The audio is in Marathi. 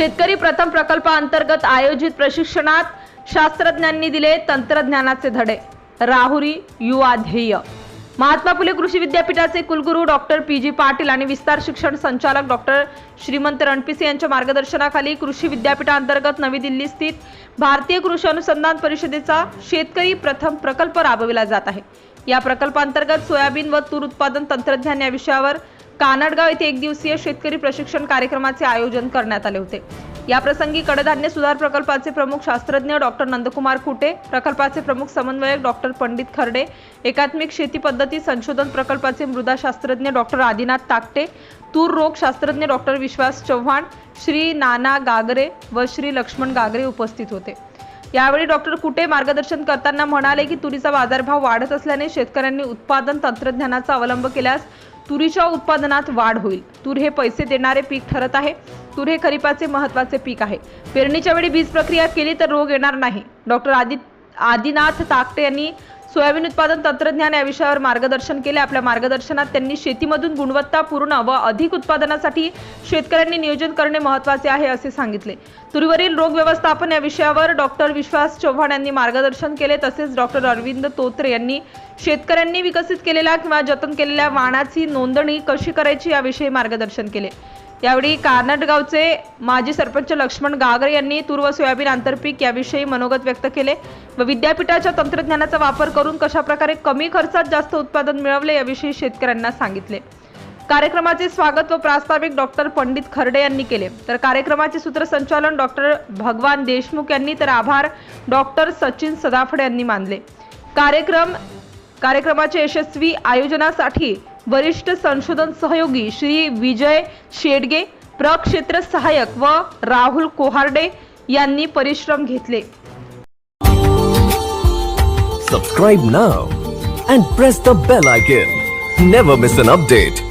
शेतकरी प्रथम प्रकल्पाअंतर्गत आयोजित प्रशिक्षणात शास्त्रज्ञांनी दिले तंत्रज्ञानाचे धडे. राहुरी युवा ध्येय. महात्मा फुले कृषी विद्यापीठाचे कुलगुरू डॉक्टर पी. जी. पाटील आणि विस्तार शिक्षण संचालक डॉक्टर श्रीमंत रणपिसे यांच्या मार्गदर्शनाखाली कृषी विद्यापीठांतर्गत नवी दिल्ली स्थित भारतीय कृषी अनुसंधान परिषदेचा शेतकरी प्रथम प्रकल्प राबविला जात आहे. या प्रकल्पांतर्गत सोयाबीन व तूर उत्पादन तंत्रज्ञान या विषयावर कानडगाव येथे एक दिवसीय शेतकरी प्रशिक्षण कार्यक्रमाचे आयोजन करण्यात आले होते. या प्रसंगी कडधान्य सुधार प्रकल्पाचे प्रमुख शास्त्रज्ञ डॉक्टर नंदकुमार कुटे प्रकल्पाचे प्रमुख समन्वयक डॉक्टर पंडित खर्डे एकात्मिक शेती पद्धती संशोधन प्रकल्पाचे मृदा शास्त्रज्ञ डॉक्टर आदिनाथ ताकटे तूर रोग शास्त्रज्ञ डॉक्टर विश्वास चव्हाण श्री नाना गागरे व श्री लक्ष्मण गागरे उपस्थित होते. यावेळी डॉक्टर कुटे मार्गदर्शन करताना म्हणाले की तुरीचा बाजारभाव वाढत असल्याने शेतकऱ्यांनी उत्पादन तंत्रज्ञानाचा अवलंब केल्यास तुरीच्या उत्पादनात वाढ होईल. तूर हे पैसे देणारे पीक ठरत आहे. तूर हे खरीपाचे महत्त्वाचे पीक आहे. पेरणीच्या वेळी बीज प्रक्रिया केली तर रोग येणार नाही. डॉक्टर आदि आदिनाथ ताकटे यांनी सोयाबीन उत्पादन तंत्रज्ञान या विषयावर मार्गदर्शन केले. आपल्या मार्गदर्शनात त्यांनी शेतीमधून गुणवत्तापूर्ण व अधिक उत्पादनासाठी शेतकऱ्यांनी नियोजन करणे महत्त्वाचे आहे असे सांगितले. तुरीवरील रोग व्यवस्थापन या विषयावर डॉक्टर विश्वास चव्हाण यांनी मार्गदर्शन केले. तसेच डॉक्टर अरविंद तोत्रे यांनी शेतकऱ्यांनी विकसित केलेल्या किंवा जतन केलेल्या वाणाची नोंदणी कशी करायची याविषयी मार्गदर्शन केले. यावेळी गावचे माजी सरपंच लक्ष्मण गागरे यांनी तूर व सोयाबीन आंतरपीक याविषयी मनोगत व्यक्त केले व विद्यापीठाच्या तंत्रज्ञानाचा वापर करून कशाप्रकारे कमी खर्चात जास्त उत्पादन मिळवले याविषयी शेतकऱ्यांना सांगितले. कार्यक्रमाचे स्वागत व प्रास्ताविक डॉक्टर पंडित खर्डे यांनी केले. तर कार्यक्रमाचे सूत्रसंचालन डॉक्टर भगवान देशमुख यांनी तर आभार डॉक्टर सचिन सदाफडे यांनी मानले. कार्यक्रम कार्यक्रमाच्या यशस्वी आयोजनासाठी वरिष्ठ संशोधन सहयोगी श्री विजय शेडगे प्रक्षेत्र सहाय्यक व राहुल कोहार्डे यांनी परिश्रम घेतले. Subscribe now and press the bell icon never miss an update